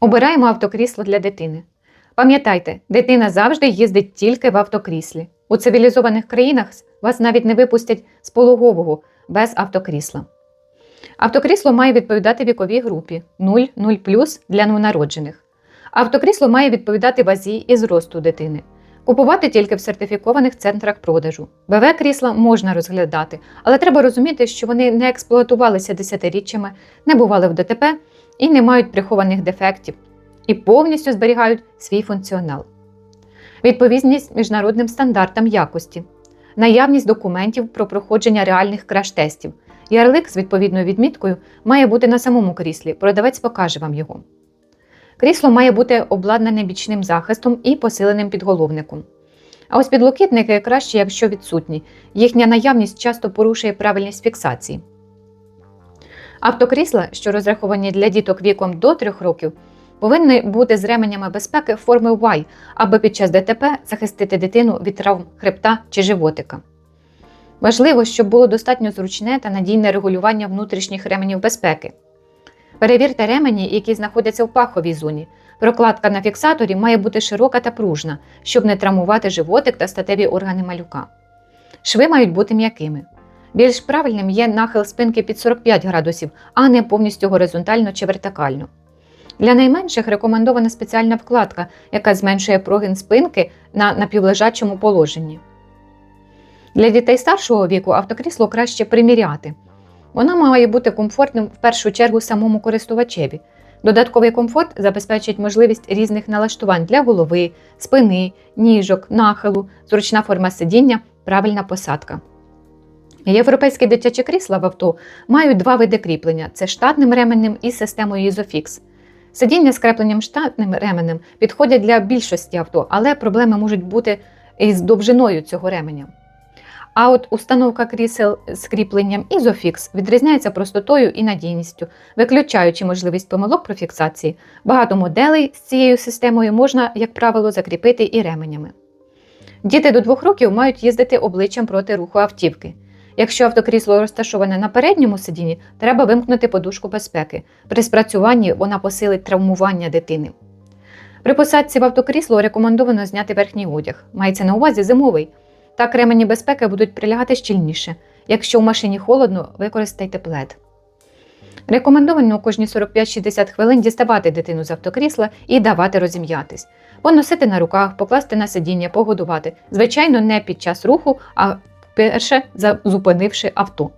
Обираємо автокрісло для дитини. Пам'ятайте, дитина завжди їздить тільки в автокріслі. У цивілізованих країнах вас навіть не випустять з пологового без автокрісла. Автокрісло має відповідати віковій групі 0-0 для новонароджених. Автокрісло має відповідати вазі і зросту дитини. Купувати тільки в сертифікованих центрах продажу. БВ крісла можна розглядати, але треба розуміти, що вони не експлуатувалися десятиріччями, не бували в ДТП і не мають прихованих дефектів, і повністю зберігають свій функціонал. Відповідність міжнародним стандартам якості, наявність документів про проходження реальних краш-тестів. Ярлик з відповідною відміткою має бути на самому кріслі, продавець покаже вам його. Крісло має бути обладнане бічним захистом і посиленим підголовником. А ось підлокітники краще, якщо відсутні. Їхня наявність часто порушує правильність фіксації. Автокрісла, що розраховані для діток віком до 3 років, повинні бути з ременями безпеки форми Y, аби під час ДТП захистити дитину від травм хребта чи животика. Важливо, щоб було достатньо зручне та надійне регулювання внутрішніх ременів безпеки. Перевірте ремені, які знаходяться в паховій зоні. Прокладка на фіксаторі має бути широка та пружна, щоб не травмувати животик та статеві органи малюка. Шви мають бути м'якими. Більш правильним є нахил спинки під 45 градусів, а не повністю горизонтально чи вертикально. Для найменших рекомендована спеціальна вкладка, яка зменшує прогин спинки на напівлежачому положенні. Для дітей старшого віку автокрісло краще приміряти. Вона має бути комфортним в першу чергу самому користувачеві. Додатковий комфорт забезпечить можливість різних налаштувань для голови, спини, ніжок, нахилу, зручна форма сидіння, правильна посадка. Європейські дитячі крісла в авто мають два види кріплення: це штатним ременем і системою Isofix. Сидіння з крепленням штатним ременем підходять для більшості авто, але проблеми можуть бути із довжиною цього ременя. А от установка крісел з кріпленням Isofix відрізняється простотою і надійністю, виключаючи можливість помилок про фіксації. Багато моделей з цією системою можна, як правило, закріпити і ременями. Діти до 2 років мають їздити обличчям проти руху автівки. Якщо автокрісло розташоване на передньому сидінні, треба вимкнути подушку безпеки. При спрацюванні вона посилить травмування дитини. При посадці в автокрісло рекомендовано зняти верхній одяг. Мається на увазі зимовий. Так ремені безпеки будуть прилягати щільніше. Якщо в машині холодно, використайте плед. Рекомендовано кожні 45-60 хвилин діставати дитину з автокрісла і давати розім'ятись. Поносити на руках, покласти на сидіння, погодувати. Звичайно, не під час руху, а перше зупинивши авто.